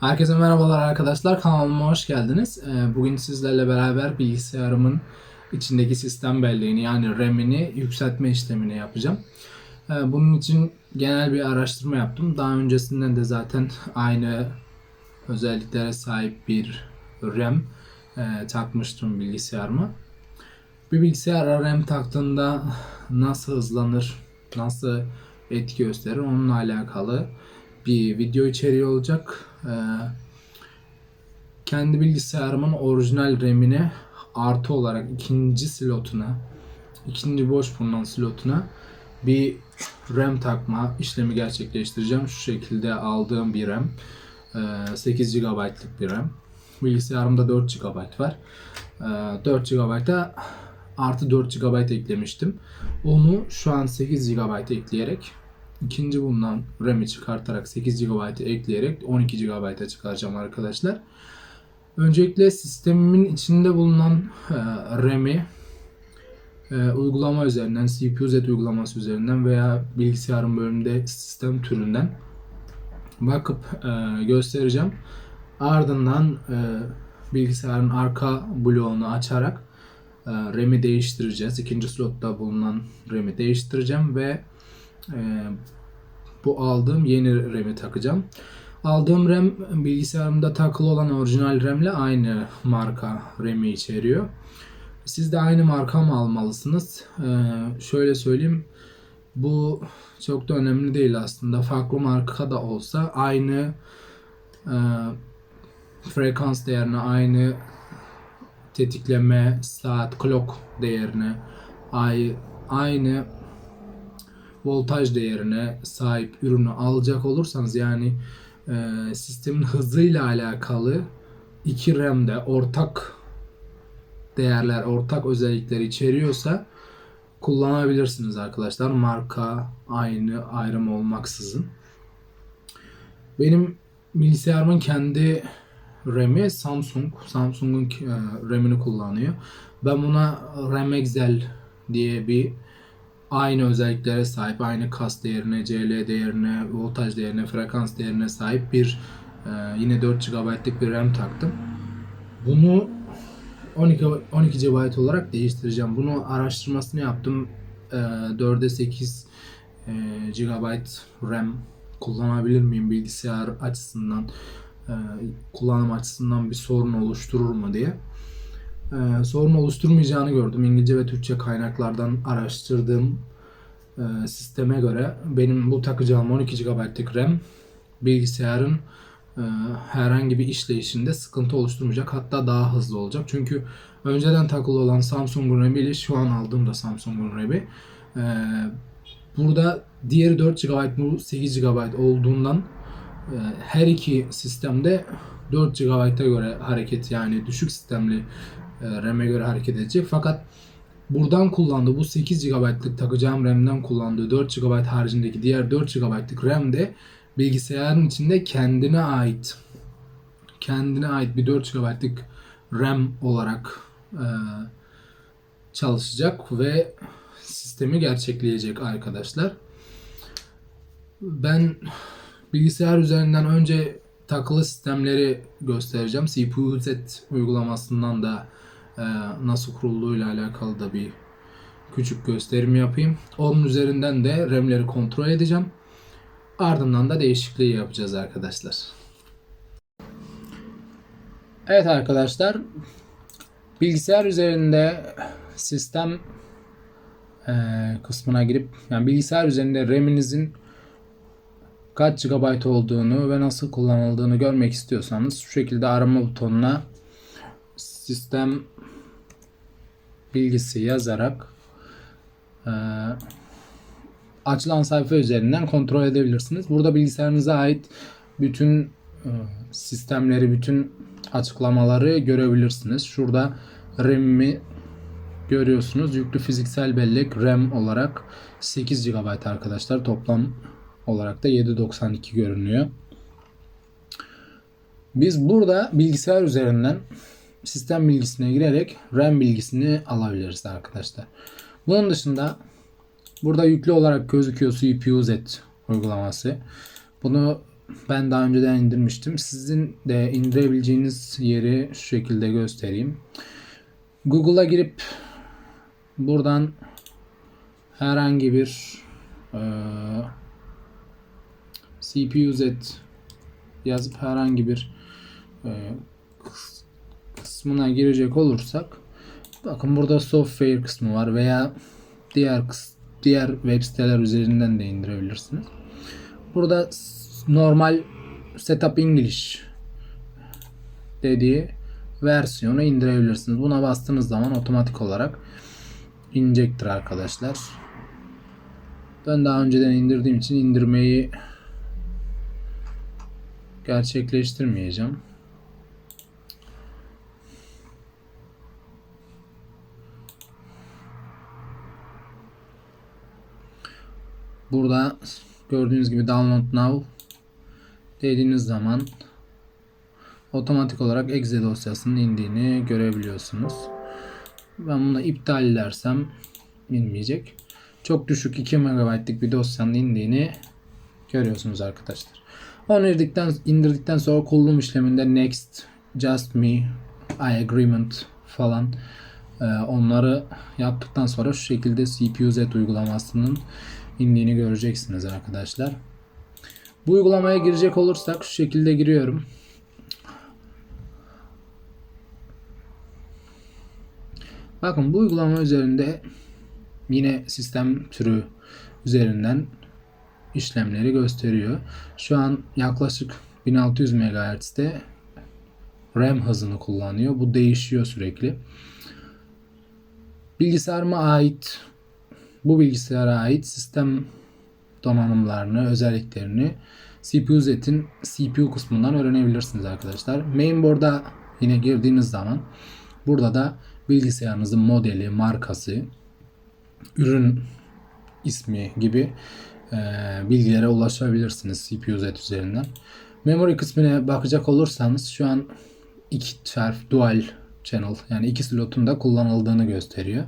Herkese merhabalar arkadaşlar. Kanalıma hoş geldiniz. Ee, Bugün sizlerle beraber bilgisayarımın içindeki sistem belleğini yani RAM'ini yükseltme işlemini yapacağım. Ee, Bunun için genel bir araştırma yaptım. Daha öncesinden de zaten aynı özelliklere sahip bir RAM e, takmıştım bilgisayarıma. Bir bilgisayara RAM taktığında nasıl hızlanır, nasıl etki gösterir onunla alakalı bir video içeriği olacak. Ee, kendi bilgisayarımın orijinal RAM'ine artı olarak ikinci slotuna, ikinci boş bulunan slotuna bir RAM takma işlemi gerçekleştireceğim. Şu şekilde aldığım bir RAM. Ee, 8 GB'lık bir RAM. Bilgisayarımda 4 GB var. Ee, 4 GB'a artı 4 GB eklemiştim. Onu şu an 8 GB ekleyerek ikinci bulunan RAM'i çıkartarak 8 GB ekleyerek 12 GB'a çıkaracağım arkadaşlar. Öncelikle sistemimin içinde bulunan e, RAM'i e, uygulama üzerinden, CPU-Z uygulaması üzerinden veya bilgisayarın bölümünde sistem türünden bakıp e, göstereceğim. Ardından e, bilgisayarın arka bloğunu açarak e, RAM'i değiştireceğiz. İkinci slotta bulunan RAM'i değiştireceğim ve e, bu aldığım yeni RAM'i takacağım. Aldığım RAM bilgisayarımda takılı olan orijinal RAM ile aynı marka RAM'i içeriyor. Siz de aynı marka mı almalısınız? Ee, şöyle söyleyeyim. Bu çok da önemli değil aslında. Farklı marka da olsa aynı e, frekans değerine, aynı tetikleme, saat, clock değerine, ay- aynı voltaj değerine sahip ürünü alacak olursanız yani e, sistemin hızıyla alakalı iki RAM'de ortak değerler, ortak özellikler içeriyorsa kullanabilirsiniz arkadaşlar. Marka aynı ayrım olmaksızın. Benim bilgisayarımın kendi RAM'i Samsung. Samsung'un e, RAM'ini kullanıyor. Ben buna RAM Excel diye bir aynı özelliklere sahip, aynı kas değerine, CL değerine, voltaj değerine, frekans değerine sahip bir e, yine 4 GB'lık bir RAM taktım. Bunu 12 12 GB olarak değiştireceğim. Bunu araştırmasını yaptım. E, 4'e 8 e, GB RAM kullanabilir miyim bilgisayar açısından, e, kullanım açısından bir sorun oluşturur mu diye e, sorun oluşturmayacağını gördüm. İngilizce ve Türkçe kaynaklardan araştırdığım e, sisteme göre benim bu takacağım 12 GB'lık RAM bilgisayarın e, herhangi bir işleyişinde sıkıntı oluşturmayacak. Hatta daha hızlı olacak. Çünkü önceden takılı olan Samsung'un RAM'i ile şu an aldığım da Samsung'un RAM'i e, burada diğeri 4 GB bu 8 GB olduğundan e, her iki sistemde 4 GB'a göre hareket yani düşük sistemli RAM'e göre hareket edecek. Fakat buradan kullandığı bu 8 GB'lık takacağım RAM'den kullandığı 4 GB haricindeki diğer 4 GB'lık RAM de bilgisayarın içinde kendine ait kendine ait bir 4 GB'lık RAM olarak e, çalışacak ve sistemi gerçekleyecek arkadaşlar. Ben bilgisayar üzerinden önce takılı sistemleri göstereceğim. CPU-Z uygulamasından da e, nasıl kurulduğuyla alakalı da bir küçük gösterim yapayım. Onun üzerinden de RAM'leri kontrol edeceğim. Ardından da değişikliği yapacağız arkadaşlar. Evet arkadaşlar. Bilgisayar üzerinde sistem e, kısmına girip yani bilgisayar üzerinde RAM'inizin kaç GB olduğunu ve nasıl kullanıldığını görmek istiyorsanız şu şekilde arama butonuna sistem bilgisi yazarak e, açılan sayfa üzerinden kontrol edebilirsiniz. Burada bilgisayarınıza ait bütün e, sistemleri, bütün açıklamaları görebilirsiniz. Şurada RAM'imi görüyorsunuz. Yüklü fiziksel bellek RAM olarak 8 GB arkadaşlar. Toplam olarak da 792 görünüyor. Biz burada bilgisayar üzerinden sistem bilgisine girerek RAM bilgisini alabiliriz arkadaşlar. Bunun dışında burada yüklü olarak gözüküyor CPU-Z uygulaması. Bunu ben daha önceden indirmiştim. Sizin de indirebileceğiniz yeri şu şekilde göstereyim. Google'a girip buradan herhangi bir eee CPU-Z yazıp herhangi bir kıs- kısmına girecek olursak bakın burada software kısmı var veya diğer diğer web siteler üzerinden de indirebilirsiniz. Burada normal setup English dediği versiyonu indirebilirsiniz. Buna bastığınız zaman otomatik olarak inecektir arkadaşlar. Ben daha önceden indirdiğim için indirmeyi gerçekleştirmeyeceğim. Burada gördüğünüz gibi download now dediğiniz zaman otomatik olarak exe dosyasının indiğini görebiliyorsunuz. Ben bunu iptal edersem inmeyecek. Çok düşük 2 MB'lik bir dosyanın indiğini görüyorsunuz arkadaşlar. Onu indirdikten, indirdikten sonra kurulum işleminde next, just me, I agreement falan e, onları yaptıktan sonra şu şekilde CPU-Z uygulamasının indiğini göreceksiniz arkadaşlar. Bu uygulamaya girecek olursak şu şekilde giriyorum. Bakın bu uygulama üzerinde yine sistem türü üzerinden işlemleri gösteriyor. Şu an yaklaşık 1600 MHz'de RAM hızını kullanıyor. Bu değişiyor sürekli. Bilgisayarıma ait bu bilgisayara ait sistem donanımlarını, özelliklerini CPU-Z'in CPU kısmından öğrenebilirsiniz arkadaşlar. Mainboard'a yine girdiğiniz zaman burada da bilgisayarınızın modeli, markası, ürün ismi gibi e, bilgilere ulaşabilirsiniz CPU-Z üzerinden. Memory kısmına bakacak olursanız şu an iki çarp dual channel yani iki slotun da kullanıldığını gösteriyor.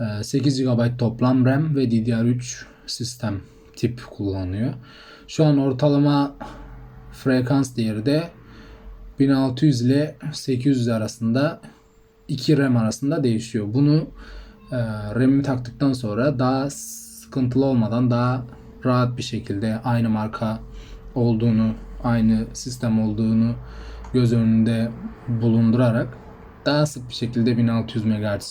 E, 8 GB toplam RAM ve DDR3 sistem tip kullanıyor. Şu an ortalama frekans değeri de 1600 ile 800 arasında 2 RAM arasında değişiyor. Bunu e, RAM'i taktıktan sonra daha sıkıntılı olmadan daha rahat bir şekilde aynı marka olduğunu, aynı sistem olduğunu göz önünde bulundurarak daha sık bir şekilde 1600 MHz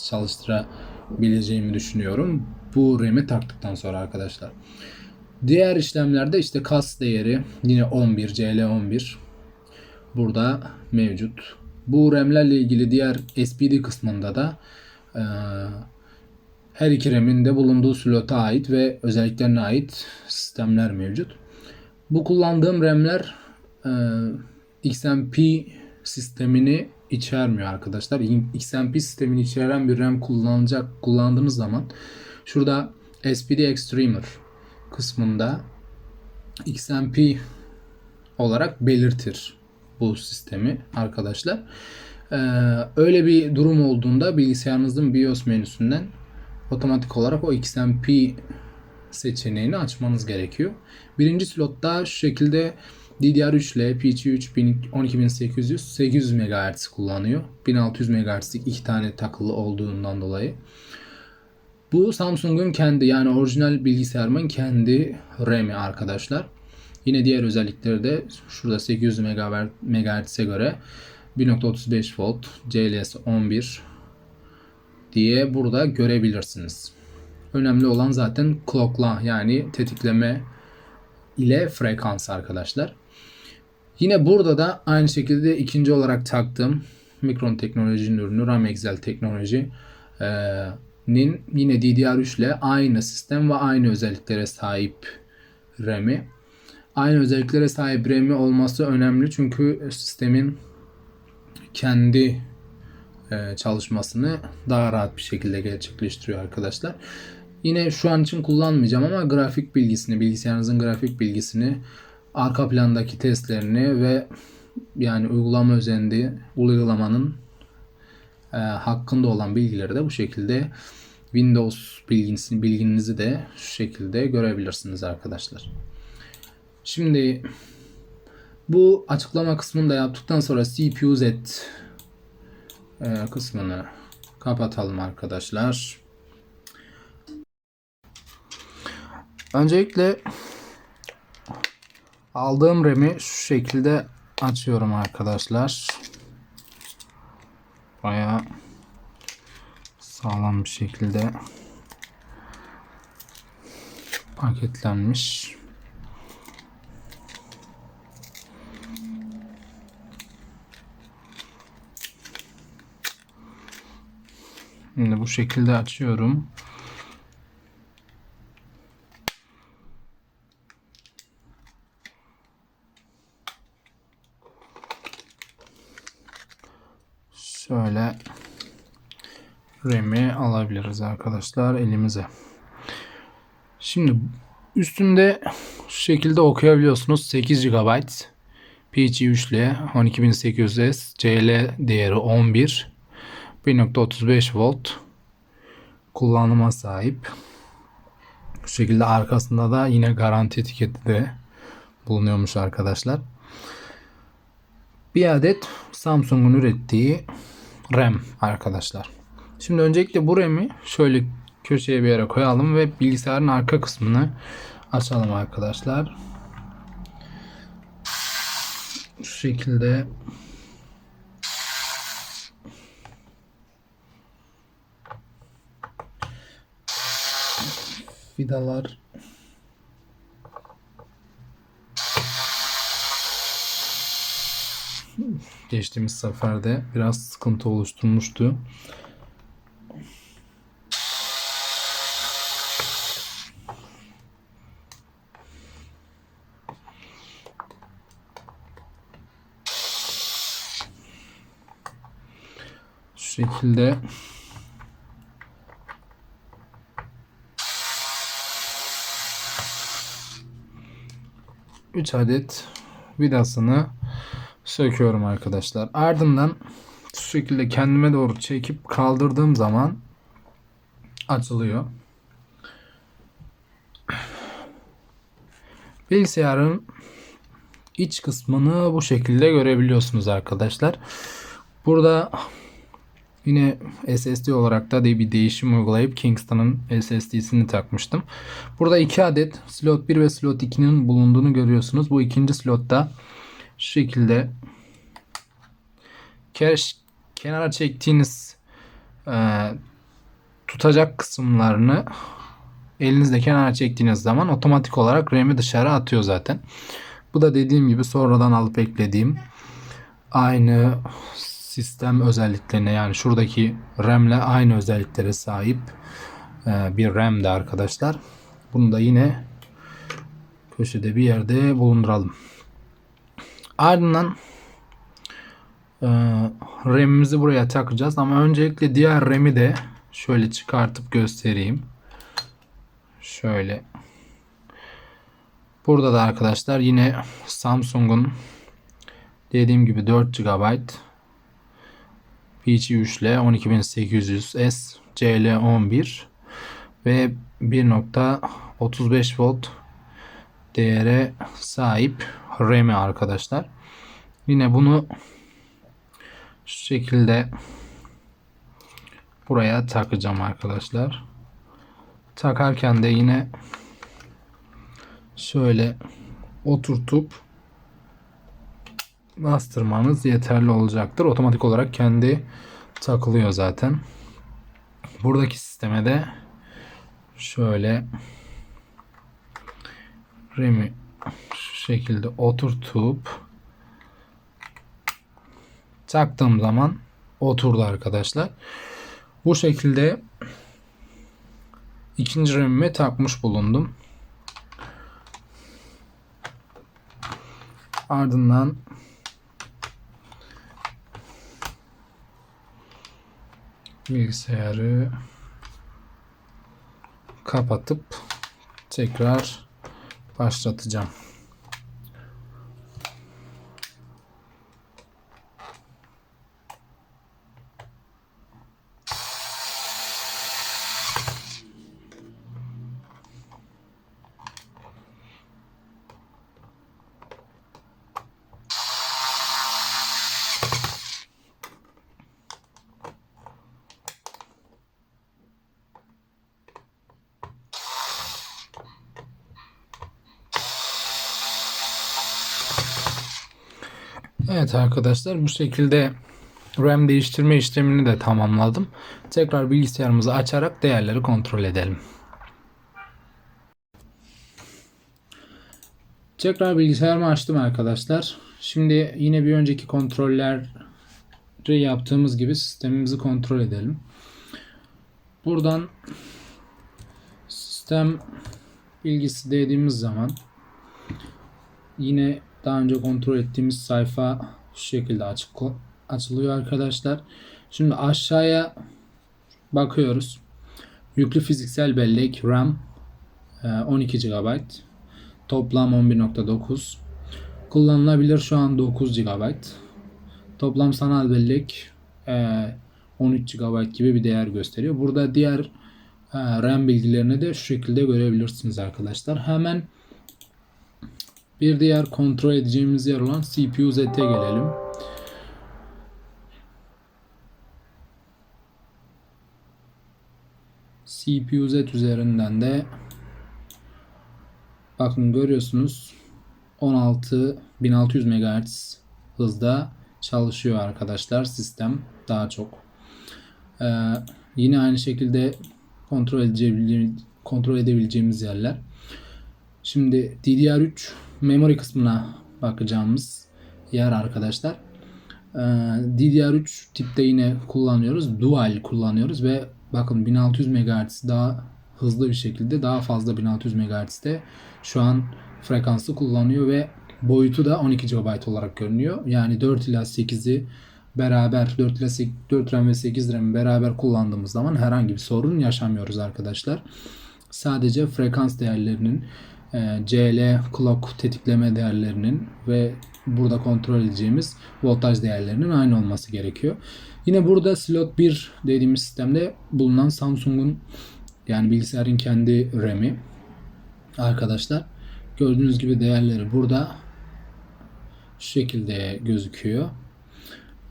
çalıştırabileceğimi düşünüyorum. Bu RAM'i taktıktan sonra arkadaşlar. Diğer işlemlerde işte kas değeri yine 11 CL11 burada mevcut. Bu RAM'lerle ilgili diğer SPD kısmında da e, her iki RAM'in de bulunduğu slota ait ve özelliklerine ait sistemler mevcut. Bu kullandığım RAM'ler e, XMP sistemini içermiyor arkadaşlar. XMP sistemini içeren bir RAM kullanacak kullandığınız zaman şurada SPD Extremer kısmında XMP olarak belirtir bu sistemi arkadaşlar. Ee, öyle bir durum olduğunda bilgisayarınızın BIOS menüsünden otomatik olarak o XMP seçeneğini açmanız gerekiyor. Birinci slotta şu şekilde DDR3 ile PC3 12800 800 MHz kullanıyor. 1600 MHz'lik iki tane takılı olduğundan dolayı. Bu Samsung'un kendi yani orijinal bilgisayarımın kendi RAM'i arkadaşlar. Yine diğer özellikleri de şurada 800 MHz'e göre 1.35 volt CLS 11 diye burada görebilirsiniz. Önemli olan zaten clockla yani tetikleme ile frekans arkadaşlar. Yine burada da aynı şekilde ikinci olarak taktığım Mikron Teknoloji'nin ürünü RAM Excel Teknoloji'nin yine DDR3 ile aynı sistem ve aynı özelliklere sahip RAM'i. Aynı özelliklere sahip RAM'i olması önemli çünkü sistemin kendi e, çalışmasını daha rahat bir şekilde gerçekleştiriyor arkadaşlar. Yine şu an için kullanmayacağım ama grafik bilgisini, bilgisayarınızın grafik bilgisini, arka plandaki testlerini ve yani uygulama üzerinde uygulamanın e, hakkında olan bilgileri de bu şekilde Windows bilginizi, bilginizi de şu şekilde görebilirsiniz arkadaşlar. Şimdi Bu açıklama kısmını da yaptıktan sonra CPU Z e, kısmını kapatalım arkadaşlar. Öncelikle aldığım RAM'i şu şekilde açıyorum arkadaşlar. Baya sağlam bir şekilde paketlenmiş. Şimdi bu şekilde açıyorum. Şöyle RAM'i alabiliriz arkadaşlar elimize. Şimdi üstünde şu şekilde okuyabiliyorsunuz. 8 GB PCI 3 12800S CL değeri 11 1.35 volt kullanıma sahip. Bu şekilde arkasında da yine garanti etiketi de bulunuyormuş arkadaşlar. Bir adet Samsung'un ürettiği RAM arkadaşlar. Şimdi öncelikle bu RAM'i şöyle köşeye bir yere koyalım ve bilgisayarın arka kısmını açalım arkadaşlar. Şu şekilde vidalar geçtiğimiz seferde biraz sıkıntı oluşturmuştu. Şu şekilde 3 adet vidasını söküyorum arkadaşlar. Ardından şu şekilde kendime doğru çekip kaldırdığım zaman açılıyor. Bilgisayarın iç kısmını bu şekilde görebiliyorsunuz arkadaşlar. Burada Yine SSD olarak da bir değişim uygulayıp Kingston'ın SSD'sini takmıştım. Burada iki adet slot 1 ve slot 2'nin bulunduğunu görüyorsunuz. Bu ikinci slotta şu şekilde kenara çektiğiniz e, tutacak kısımlarını elinizde kenara çektiğiniz zaman otomatik olarak RAM'i dışarı atıyor zaten. Bu da dediğim gibi sonradan alıp eklediğim aynı sistem özelliklerine yani şuradaki RAM ile aynı özelliklere sahip e, bir RAM de arkadaşlar. Bunu da yine köşede bir yerde bulunduralım. Ardından e, RAM'imizi buraya takacağız ama öncelikle diğer RAM'i de şöyle çıkartıp göstereyim. Şöyle. Burada da arkadaşlar yine Samsung'un dediğim gibi 4 GB PC3 ile 12800S CL11 ve 1.35 volt değere sahip RAM'i arkadaşlar. Yine bunu şu şekilde buraya takacağım arkadaşlar. Takarken de yine şöyle oturtup bastırmanız yeterli olacaktır. Otomatik olarak kendi takılıyor zaten. Buradaki sisteme de şöyle RAM'i şu şekilde oturtup taktığım zaman oturdu arkadaşlar. Bu şekilde ikinci RAM'imi takmış bulundum. Ardından bilgisayarı kapatıp tekrar başlatacağım. Evet arkadaşlar bu şekilde RAM değiştirme işlemini de tamamladım. Tekrar bilgisayarımızı açarak değerleri kontrol edelim. Tekrar bilgisayarımı açtım arkadaşlar. Şimdi yine bir önceki kontrolleri yaptığımız gibi sistemimizi kontrol edelim. Buradan sistem bilgisi dediğimiz zaman yine daha önce kontrol ettiğimiz sayfa şu şekilde açık açılıyor arkadaşlar. Şimdi aşağıya bakıyoruz. Yüklü fiziksel bellek RAM e, 12 GB. Toplam 11.9. Kullanılabilir şu an 9 GB. Toplam sanal bellek e, 13 GB gibi bir değer gösteriyor. Burada diğer e, RAM bilgilerini de şu şekilde görebilirsiniz arkadaşlar. Hemen bir diğer kontrol edeceğimiz yer olan CPU Z'e gelelim. CPU Z üzerinden de bakın görüyorsunuz 16 1600 MHz hızda çalışıyor arkadaşlar sistem daha çok. Ee, yine aynı şekilde kontrol edebileceğimiz, kontrol edebileceğimiz yerler. Şimdi DDR3 memory kısmına bakacağımız yer arkadaşlar. Ee, DDR3 tipte yine kullanıyoruz. Dual kullanıyoruz ve bakın 1600 MHz daha hızlı bir şekilde daha fazla 1600 MHz'de şu an frekansı kullanıyor ve boyutu da 12 GB olarak görünüyor. Yani 4 ila 8'i beraber 4 ile 8, 4 RAM ve 8 RAM'i beraber kullandığımız zaman herhangi bir sorun yaşamıyoruz arkadaşlar. Sadece frekans değerlerinin CL clock tetikleme değerlerinin ve burada kontrol edeceğimiz voltaj değerlerinin aynı olması gerekiyor. Yine burada slot 1 dediğimiz sistemde bulunan Samsung'un yani bilgisayarın kendi RAM'i arkadaşlar. Gördüğünüz gibi değerleri burada şu şekilde gözüküyor.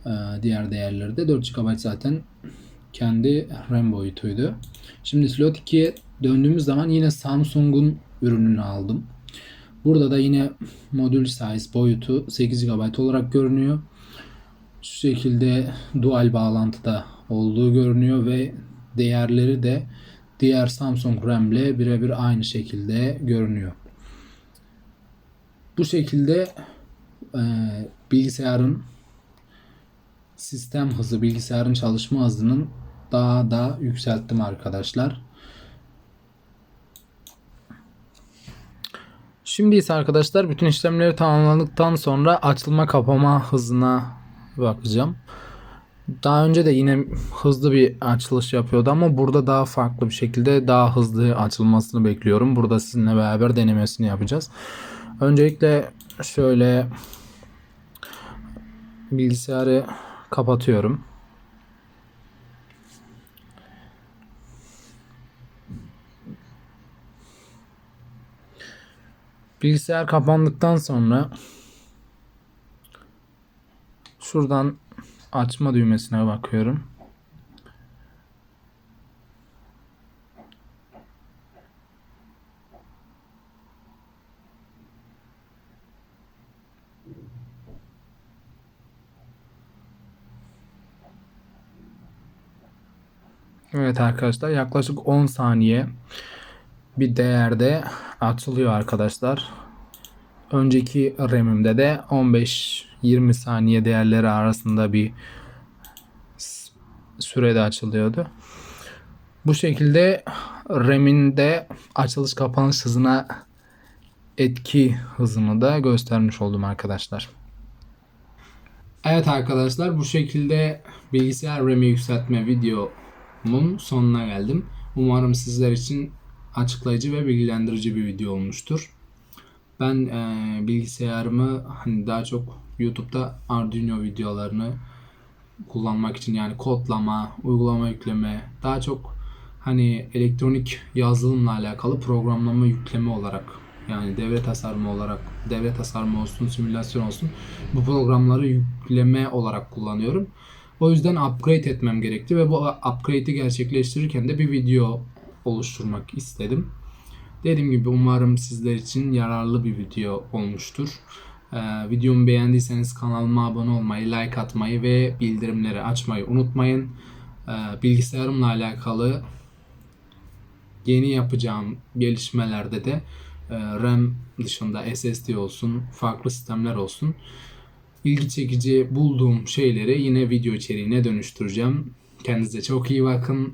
Ee, diğer değerleri de 4 GB zaten kendi RAM boyutuydu. Şimdi slot 2'ye döndüğümüz zaman yine Samsung'un ürününü aldım. Burada da yine modül size boyutu 8 GB olarak görünüyor. Şu şekilde dual bağlantıda olduğu görünüyor ve değerleri de diğer Samsung RAM ile birebir aynı şekilde görünüyor. Bu şekilde e, bilgisayarın sistem hızı, bilgisayarın çalışma hızının daha da yükselttim arkadaşlar. Şimdi ise arkadaşlar bütün işlemleri tamamladıktan sonra açılma kapama hızına bakacağım. Daha önce de yine hızlı bir açılış yapıyordu ama burada daha farklı bir şekilde daha hızlı açılmasını bekliyorum. Burada sizinle beraber denemesini yapacağız. Öncelikle şöyle bilgisayarı kapatıyorum. Bilgisayar kapandıktan sonra şuradan açma düğmesine bakıyorum. Evet arkadaşlar yaklaşık 10 saniye bir değerde açılıyor arkadaşlar. Önceki RAM'imde de 15-20 saniye değerleri arasında bir sürede açılıyordu. Bu şekilde RAM'in de açılış kapanış hızına etki hızını da göstermiş oldum arkadaşlar. Evet arkadaşlar bu şekilde bilgisayar RAM'i yükseltme videomun sonuna geldim. Umarım sizler için açıklayıcı ve bilgilendirici bir video olmuştur. Ben e, bilgisayarımı hani daha çok YouTube'da Arduino videolarını kullanmak için yani kodlama, uygulama yükleme, daha çok hani elektronik yazılımla alakalı programlama yükleme olarak yani devre tasarımı olarak devre tasarımı olsun, simülasyon olsun bu programları yükleme olarak kullanıyorum. O yüzden upgrade etmem gerekti ve bu upgrade'i gerçekleştirirken de bir video oluşturmak istedim. Dediğim gibi umarım sizler için yararlı bir video olmuştur. Ee, videomu beğendiyseniz kanalıma abone olmayı, like atmayı ve bildirimleri açmayı unutmayın. Ee, bilgisayarımla alakalı yeni yapacağım gelişmelerde de e, RAM dışında SSD olsun, farklı sistemler olsun. İlgi çekici bulduğum şeyleri yine video içeriğine dönüştüreceğim. Kendinize çok iyi bakın.